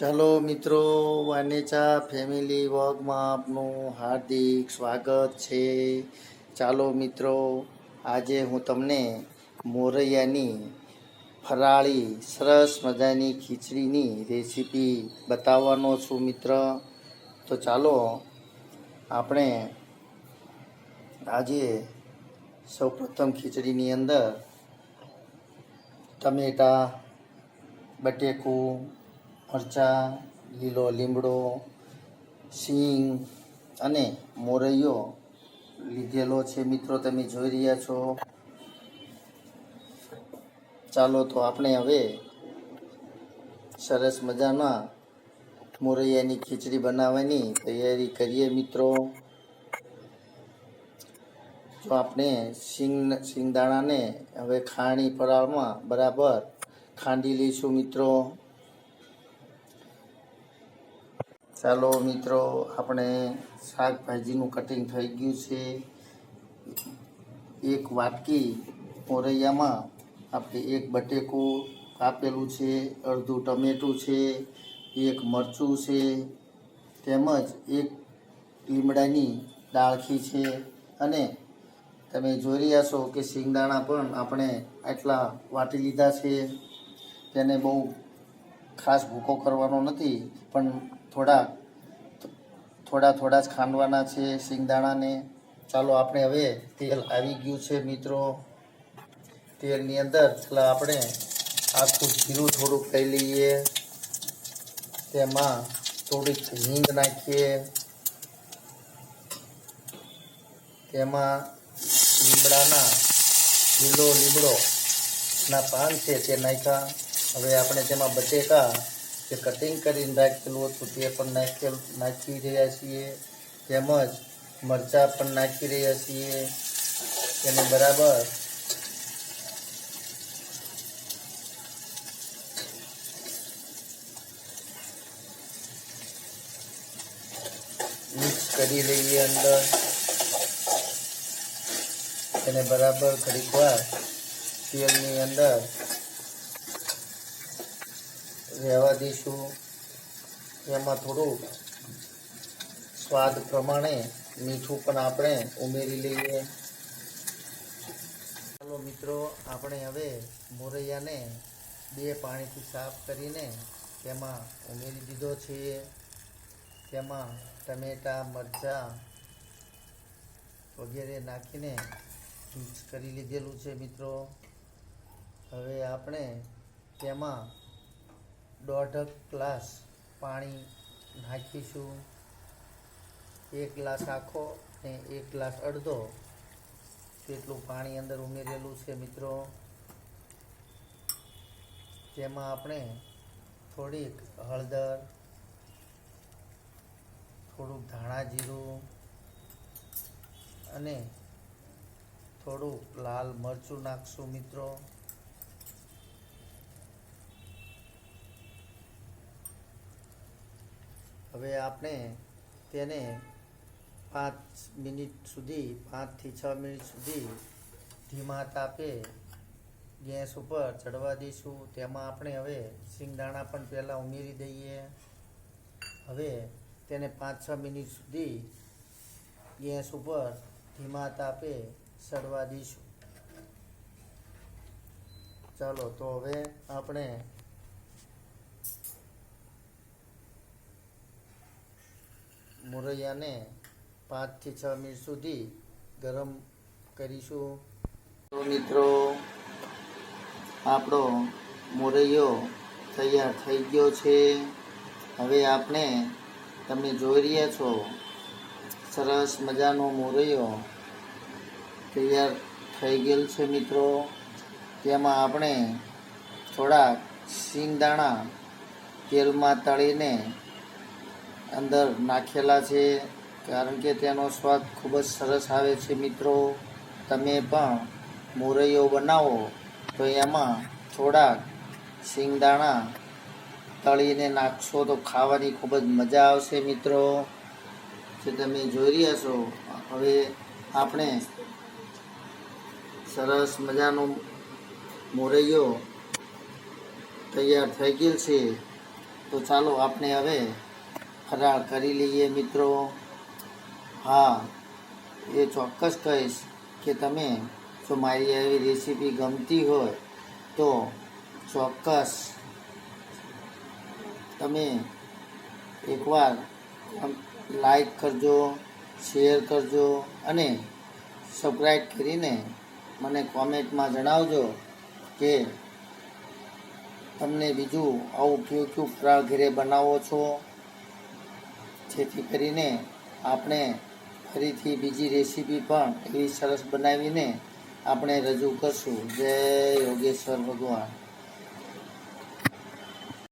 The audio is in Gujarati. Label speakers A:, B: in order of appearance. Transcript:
A: ચાલો મિત્રો, વાનેચા ફેમિલી વર્ગમાં આપનું હાર્દિક સ્વાગત છે. ચાલો મિત્રો, આજે હું તમને મોરૈયાની ફરાળી, સરસ મજાની ખીચડીની રેસીપી બતાવવાનો છું મિત્ર. તો ચાલો, આપણે આજે સૌપ્રથમ ખીચડીની અંદર ટમેટા, બટેકું મરચાં, લીલો લીમડો, સિંગ અને મોરૈયો લીધેલો છે. મિત્રો, તમે જોઈ રહ્યા છો. ચાલો તો આપણે હવે સરસ મજાના મોરૈયાની ખીચડી બનાવવાની તૈયારી કરીએ, મિત્રો. જો આપણે સિંગ, સિંગદાણાને હવે ખાણી પરાળમાં બરાબર ખાંડી લઈશું, મિત્રો. ચાલો મિત્રો, આપણે શાકભાજીનું કટિંગ થઈ ગયું છે. એક વાટકી મોરૈયામાં આપણે એક બટેકું કાપેલું છે, અડધું ટમેટું છે, એક મરચું છે, તેમજ એક લીમડાની ડાળખી છે. અને તમે જોઈ રહ્યા છો કે શિંગદાણા પણ આપણે આટલા વાટી લીધા છે. તેને બહુ ખાસ ભૂકો કરવાનો નથી, પણ થોડા થોડા થોડા જ ખાંડવાના છે શિંગદાણાને ચાલો આપણે હવે તેલ આવી ગયું છે, મિત્રો. તેલની અંદર ચાલો આપણે આખું જીરું થોડુંક લઈ લઈએ. તેમાં થોડીક હિંગ નાખીએ. તેમાં લીમડાના લીલો લીમડો ના પાન છે તે નાખ્યા. હવે આપણે તેમાં બટેકા જે કટિંગ કરીને રાખેલું હતું તે પણ નાખેલ નાખી રહ્યા છીએ તેમજ મરચાં પણ નાખી રહ્યા છીએ તેને બરાબર મિક્સ કરી લઈએ અંદર તેને બરાબર ઘડીક વાર તેલની અંદર રહેવા દઈશું. એમાં થોડું સ્વાદ પ્રમાણે મીઠું પણ આપણે ઉમેરી લઈએ. ચાલો મિત્રો, આપણે હવે મોરૈયાને બે પાણીથી સાફ કરીને તેમાં ઉમેરી દીધો છે. તેમાં ટમેટાં, મરચાં વગેરે નાખીને મિક્સ કરી લીધેલું છે મિત્રો. હવે આપણે તેમાં દોઢ ગ્લાસ પાણી નાખીશું. એક ગ્લાસ આખો ને એક ગ્લાસ અડધો. તેટલું પાણી અંદર ઉમેરેલું છે મિત્રો. તેમાં આપણે થોડીક હળદર, થોડુંક ધાણા જીરું અને થોડુંક લાલ મરચું નાખશું મિત્રો. હવે આપણે તેને પાંચ મિનિટ સુધી, પાંચથી છ મિનિટ સુધી ધીમા તાપે ગેસ ઉપર ચડવા દઈશું. તેમાં આપણે હવે સિંગદાણા પણ પહેલાં ઉમેરી દઈએ. હવે તેને પાંચ છ મિનિટ સુધી ગેસ ઉપર ધીમા તાપે સડવા દઈશું. ચાલો, તો હવે આપણે મોરૈયાને પાંચથી છ મિનિટ સુધી ગરમ કરીશું. મિત્રો, આપણો મોરૈયો તૈયાર થઈ ગયો છે. હવે આપણે તમે જોઈ રહ્યા છો, સરસ મજાનો મોરૈયો તૈયાર થઈ ગયેલ છે મિત્રો. તેમાં આપણે થોડાક સિંગદાણા તેલમાં તળીને અંદર નાખેલા છે, કારણ કે તેનો સ્વાદ ખૂબ જ સરસ આવે છે મિત્રો. તમે પણ મોરૈયો બનાવો તો એમાં થોડાક સિંગદાણા તળીને નાખશો તો ખાવાની ખૂબ જ મજા આવશે મિત્રો. જે તમે જોઈ રહ્યા છો, હવે આપણે સરસ મજાનો મોરૈયો તૈયાર થઈ ગયેલ છે. તો ચાલો આપણે હવે ફરાળ કરી લઈએ મિત્રો. હા, એ ચોક્કસ કહીશ કે તમે જો મારી આવી રેસીપી ગમતી હોય તો ચોક્કસ તમે એકવાર લાઈક કરજો, શેર કરજો અને સબસ્ક્રાઈબ કરીને મને કોમેન્ટમાં જણાવજો કે તમને બીજું આવું કયું કયું ફરાળ ઘરે બનાવો છો. જેથી કરીને આપણે ફરીથી બીજી રેસીપી પણ એવી સરસ બનાવીને આપણે રજૂ કરશું. જય યોગેશ્વર ભગવાન.